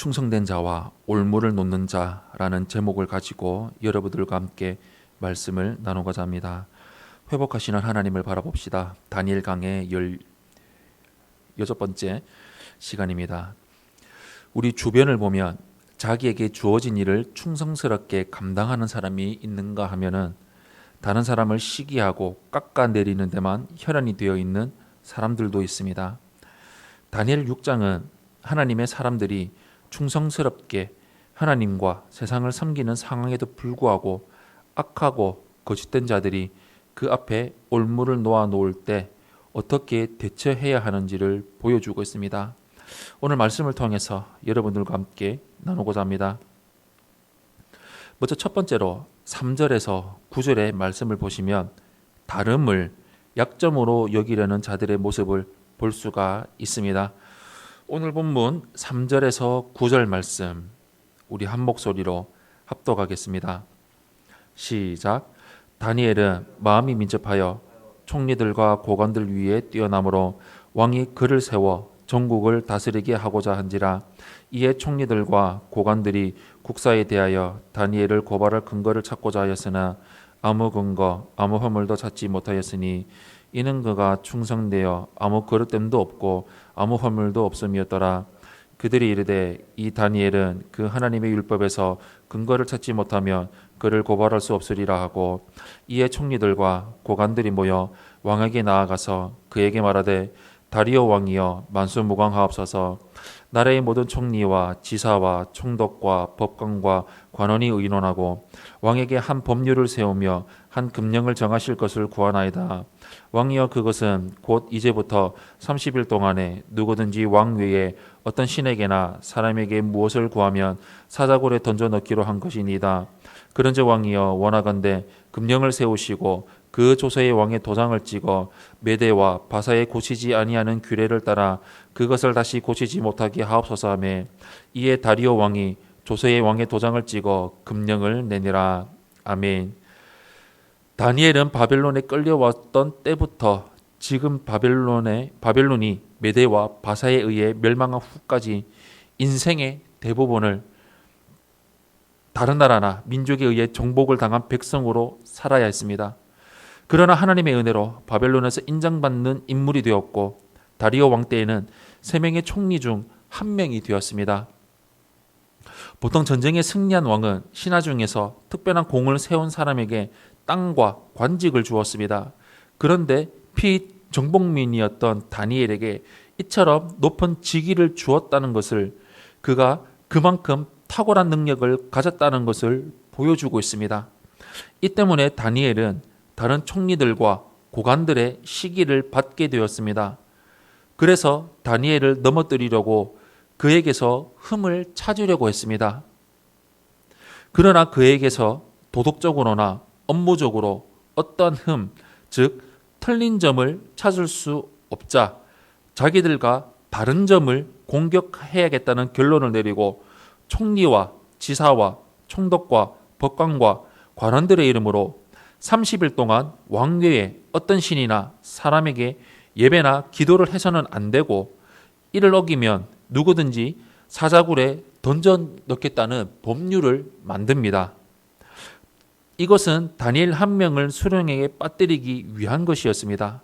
충성된 자와 올무를 놓는 자라는 제목을 가지고 여러분들과 함께 말씀을 나누고자 합니다. 회복하시는 하나님을 바라봅시다. 다니엘 강의 열 여섯 번째 시간입니다. 우리 주변을 보면 자기에게 주어진 일을 충성스럽게 감당하는 사람이 있는가 하면은 다른 사람을 시기하고 깎아내리는 데만 혈안이 되어 있는 사람들도 있습니다. 다니엘 6장은 하나님의 사람들이 충성스럽게 하나님과 세상을 섬기는 상황에도 불구하고 악하고 거짓된 자들이 그 앞에 올무를 놓아 놓을 때 어떻게 대처해야 하는지를 보여주고 있습니다. 오늘 말씀을 통해서 여러분들과 함께 나누고자 합니다. 먼저 첫 번째로 3절에서 9절의 말씀을 보시면 다름을 약점으로 여기려는 자들의 모습을 볼 수가 있습니다. 오늘 본문 3절에서 9절 말씀 우리 한 목소리로 합독하겠습니다. 시작. 다니엘은 마음이 민첩하여 총리들과 고관들 위에 뛰어남으로 왕이 그를 세워 전국을 다스리게 하고자 한지라 이에 총리들과 고관들이 국사에 대하여 다니엘을 고발할 근거를 찾고자 하였으나 아무 근거 아무 허물도 찾지 못하였으니 이는 그가 충성되어 아무 그릇됨도 없고 아무 허물도 없음이었더라 그들이 이르되 이 다니엘은 그 하나님의 율법에서 근거를 찾지 못하면 그를 고발할 수 없으리라 하고 이에 총리들과 고관들이 모여 왕에게 나아가서 그에게 말하되 다리오 왕이여 만수무강하옵소서 나라의 모든 총리와 지사와 총독과 법관과 관원이 의논하고 왕에게 한 법률을 세우며 한 금령을 정하실 것을 구하나이다. 왕이여 그것은 곧 이제부터 30일 동안에 누구든지 왕 외에 어떤 신에게나 사람에게 무엇을 구하면 사자골에 던져 넣기로 한 것이니이다. 그런즉 왕이여 원하건대 금령을 세우시고 그 조서의 왕의 도장을 찍어 메대와 바사에 고치지 아니하는 규례를 따라 그것을 다시 고치지 못하게 하옵소서 하매 이에 다리오 왕이 조서의 왕의 도장을 찍어 금령을 내니라 아멘. 다니엘은 바벨론에 끌려왔던 때부터 지금 바벨론의 바벨론이 메대와 바사에 의해 멸망한 후까지 인생의 대부분을 다른 나라나 민족에 의해 정복을 당한 백성으로 살아야 했습니다. 그러나 하나님의 은혜로 바벨론에서 인정받는 인물이 되었고 다리오 왕 때에는 세 명의 총리 중 한 명이 되었습니다. 보통 전쟁에 승리한 왕은 신하 중에서 특별한 공을 세운 사람에게 땅과 관직을 주었습니다. 그런데 피 정복민이었던 다니엘에게 이처럼 높은 직위를 주었다는 것을 그가 그만큼 탁월한 능력을 가졌다는 것을 보여주고 있습니다. 이 때문에 다니엘은 다른 총리들과 고관들의 시기를 받게 되었습니다. 그래서 다니엘을 넘어뜨리려고 그에게서 흠을 찾으려고 했습니다. 그러나 그에게서 도덕적으로나 업무적으로 어떤 흠, 즉 틀린 점을 찾을 수 없자 자기들과 다른 점을 공격해야겠다는 결론을 내리고 총리와 지사와 총독과 법관과 관원들의 이름으로 30일 동안 왕외에 어떤 신이나 사람에게 예배나 기도를 해서는 안 되고 이를 어기면 누구든지 사자굴에 던져 넣겠다는 법률을 만듭니다. 이것은 다니엘 한 명을 수령에게 빠뜨리기 위한 것이었습니다.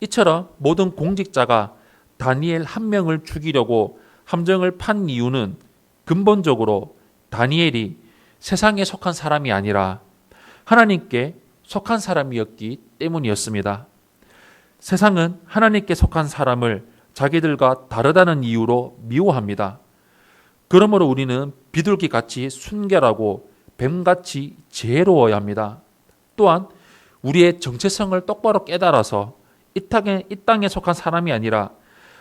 이처럼 모든 공직자가 다니엘 한 명을 죽이려고 함정을 판 이유는 근본적으로 다니엘이 세상에 속한 사람이 아니라 하나님께 속한 사람이었기 때문이었습니다. 세상은 하나님께 속한 사람을 자기들과 다르다는 이유로 미워합니다. 그러므로 우리는 비둘기 같이 순결하고 뱀같이 지혜로워야 합니다. 또한 우리의 정체성을 똑바로 깨달아서 이 땅에, 이 땅에 속한 사람이 아니라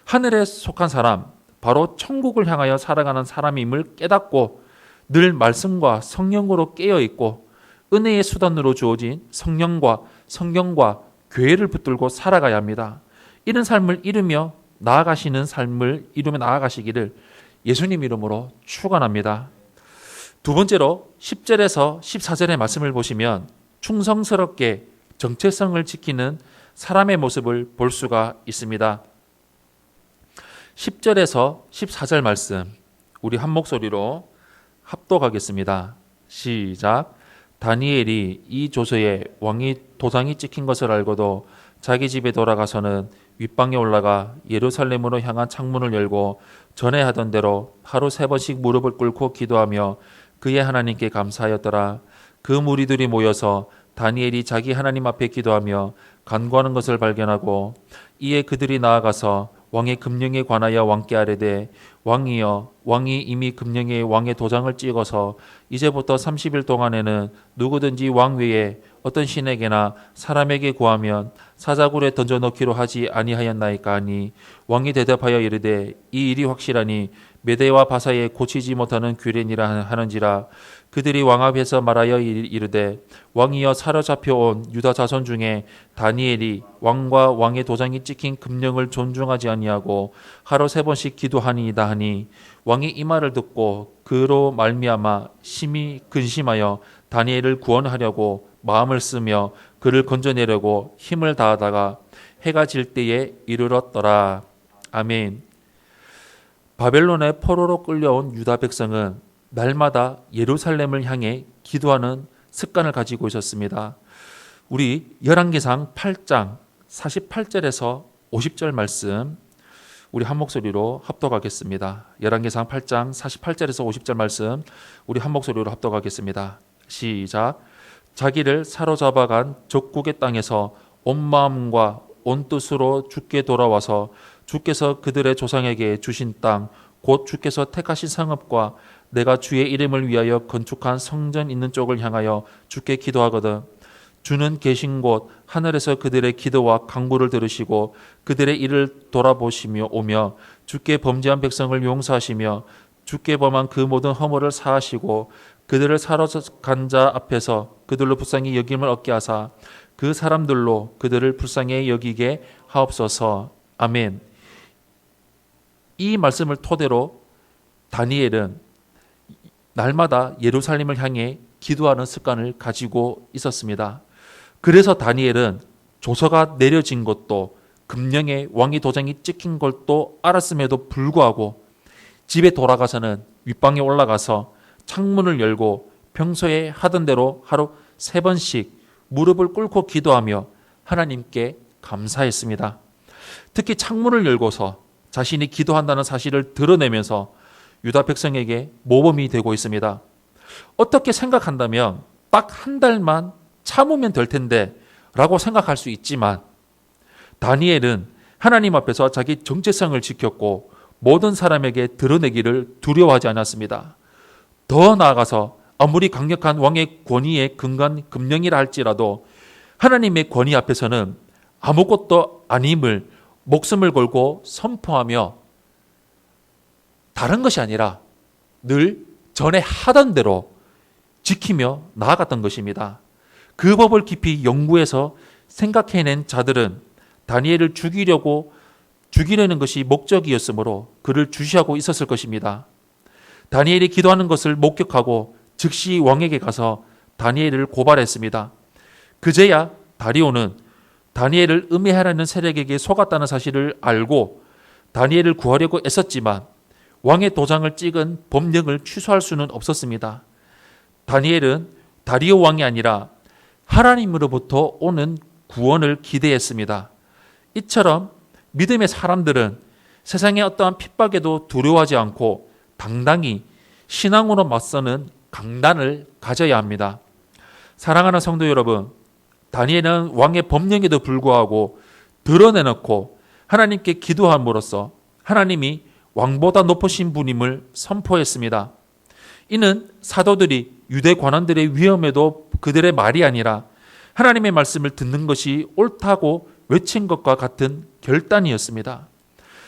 하늘에 속한 사람, 바로 천국을 향하여 살아가는 사람임을 깨닫고 늘 말씀과 성령으로 깨어 있고 은혜의 수단으로 주어진 성령과 성경과 교회를 붙들고 살아가야 합니다. 이런 삶을 이루며 나아가시는 삶을 이루며 나아가시기를 예수님 이름으로 축원합니다. 두 번째로 10절에서 14절의 말씀을 보시면 충성스럽게 정체성을 지키는 사람의 모습을 볼 수가 있습니다. 10절에서 14절 말씀 우리 한 목소리로 합독하겠습니다. 시작. 다니엘이 이 조서에 왕이 도장이 찍힌 것을 알고도 자기 집에 돌아가서는 윗방에 올라가 예루살렘으로 향한 창문을 열고 전에 하던 대로 하루 세 번씩 무릎을 꿇고 기도하며 그의 하나님께 감사하였더라. 그 무리들이 모여서 다니엘이 자기 하나님 앞에 기도하며 간구하는 것을 발견하고 이에 그들이 나아가서 왕의 금령에 관하여 왕께 아뢰되 왕이여 왕이 이미 금령에 왕의 도장을 찍어서 이제부터 30일 동안에는 누구든지 왕 외에 어떤 신에게나 사람에게 구하면 사자굴에 던져 넣기로 하지 아니하였나이까 하니 왕이 대답하여 이르되 이 일이 확실하니 메대와 바사에 고치지 못하는 규례니라 하는지라 그들이 왕 앞에서 말하여 이르되 왕이여 사로잡혀 온 유다 자손 중에 다니엘이 왕과 왕의 도장이 찍힌 금령을 존중하지 아니하고 하루 세 번씩 기도하니이다 하니 왕이 이 말을 듣고 그로 말미암아 심히 근심하여 다니엘을 구원하려고 마음을 쓰며 그를 건져내려고 힘을 다하다가 해가 질 때에 이르렀더라. 아멘. 바벨론의 포로로 끌려온 유다 백성은 날마다 예루살렘을 향해 기도하는 습관을 가지고 있었습니다. 우리 열왕기상 8장 48절에서 50절 말씀 우리 한 목소리로 합독하겠습니다. 열왕기상 8장 48절에서 50절 말씀 우리 한 목소리로 합독하겠습니다. 시작. 자기를 사로잡아간 적국의 땅에서 온 마음과 온 뜻으로 주께 돌아와서 주께서 그들의 조상에게 주신 땅 곧 주께서 택하신 성읍과 내가 주의 이름을 위하여 건축한 성전 있는 쪽을 향하여 주께 기도하거든 주는 계신 곳 하늘에서 그들의 기도와 강구를 들으시고 그들의 일을 돌아보시며 오며 주께 범죄한 백성을 용서하시며 주께 범한 그 모든 허물을 사하시고 그들을 사로잡간 자 앞에서 그들로 불쌍히 여김을 얻게 하사 그 사람들로 그들을 불쌍히 여기게 하옵소서. 아멘. 이 말씀을 토대로 다니엘은 날마다 예루살렘을 향해 기도하는 습관을 가지고 있었습니다. 그래서 다니엘은 조서가 내려진 것도 금령의 왕의 도장이 찍힌 것도 알았음에도 불구하고 집에 돌아가서는 윗방에 올라가서 창문을 열고 평소에 하던 대로 하루 세 번씩 무릎을 꿇고 기도하며 하나님께 감사했습니다. 특히 창문을 열고서 자신이 기도한다는 사실을 드러내면서 유다 백성에게 모범이 되고 있습니다. 어떻게 생각한다면 딱 한 달만 참으면 될 텐데 라고 생각할 수 있지만 다니엘은 하나님 앞에서 자기 정체성을 지켰고 모든 사람에게 드러내기를 두려워하지 않았습니다. 더 나아가서 아무리 강력한 왕의 권위에 근간 금령이라 할지라도 하나님의 권위 앞에서는 아무것도 아님을 목숨을 걸고 선포하며 다른 것이 아니라 늘 전에 하던 대로 지키며 나아갔던 것입니다. 그 법을 깊이 연구해서 생각해낸 자들은 다니엘을 죽이려고 죽이려는 것이 목적이었으므로 그를 주시하고 있었을 것입니다. 다니엘이 기도하는 것을 목격하고 즉시 왕에게 가서 다니엘을 고발했습니다. 그제야 다리오는 다니엘을 음해하라는 세력에게 속았다는 사실을 알고 다니엘을 구하려고 애썼지만 왕의 도장을 찍은 법령을 취소할 수는 없었습니다. 다니엘은 다리오 왕이 아니라 하나님으로부터 오는 구원을 기대했습니다. 이처럼 믿음의 사람들은 세상의 어떠한 핍박에도 두려워하지 않고 당당히 신앙으로 맞서는 강단을 가져야 합니다. 사랑하는 성도 여러분, 다니엘은 왕의 법령에도 불구하고 드러내놓고 하나님께 기도함으로써 하나님이 왕보다 높으신 분임을 선포했습니다. 이는 사도들이 유대 관원들의 위험에도 그들의 말이 아니라 하나님의 말씀을 듣는 것이 옳다고 외친 것과 같은 결단이었습니다.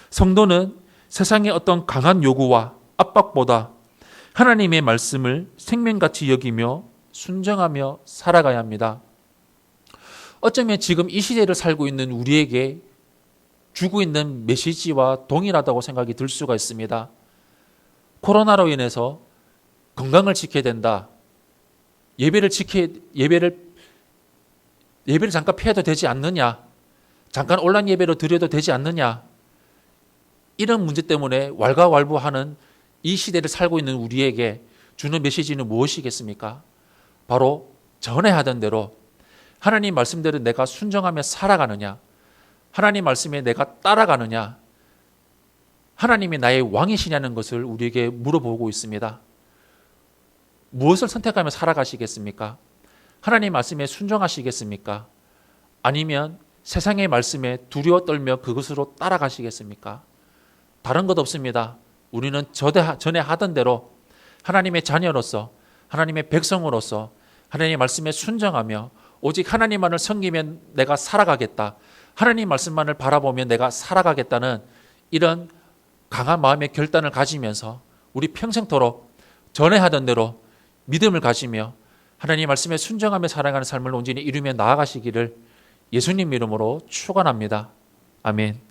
성도는 세상의 어떤 강한 요구와 압박보다 하나님의 말씀을 생명같이 여기며 순정하며 살아가야 합니다. 어쩌면 지금 이 시대를 살고 있는 우리에게 주고 있는 메시지와 동일하다고 생각이 들 수가 있습니다. 코로나로 인해서 건강을 지켜야 된다. 예배를 지켜 예배를 예배를 잠깐 피해도 되지 않느냐? 잠깐 온라인 예배로 드려도 되지 않느냐? 이런 문제 때문에 왈가왈부하는 이 시대를 살고 있는 우리에게 주는 메시지는 무엇이겠습니까? 바로 전에 하던 대로 하나님 말씀대로 내가 순정하며 살아가느냐, 하나님 말씀에 내가 따라가느냐, 하나님이 나의 왕이시냐는 것을 우리에게 물어보고 있습니다. 무엇을 선택하며 살아가시겠습니까? 하나님 말씀에 순종하시겠습니까? 아니면 세상의 말씀에 두려워 떨며 그것으로 따라가시겠습니까? 다른 것 없습니다. 우리는 전에 하던 대로 하나님의 자녀로서 하나님의 백성으로서 하나님의 말씀에 순정하며 오직 하나님만을 섬기면 내가 살아가겠다. 하나님 말씀만을 바라보면 내가 살아가겠다는 이런 강한 마음의 결단을 가지면서 우리 평생토록 전에 하던 대로 믿음을 가지며 하나님 말씀에 순정하며 살아가는 삶을 온전히 이루며 나아가시기를 예수님 이름으로 축원합니다. 아멘.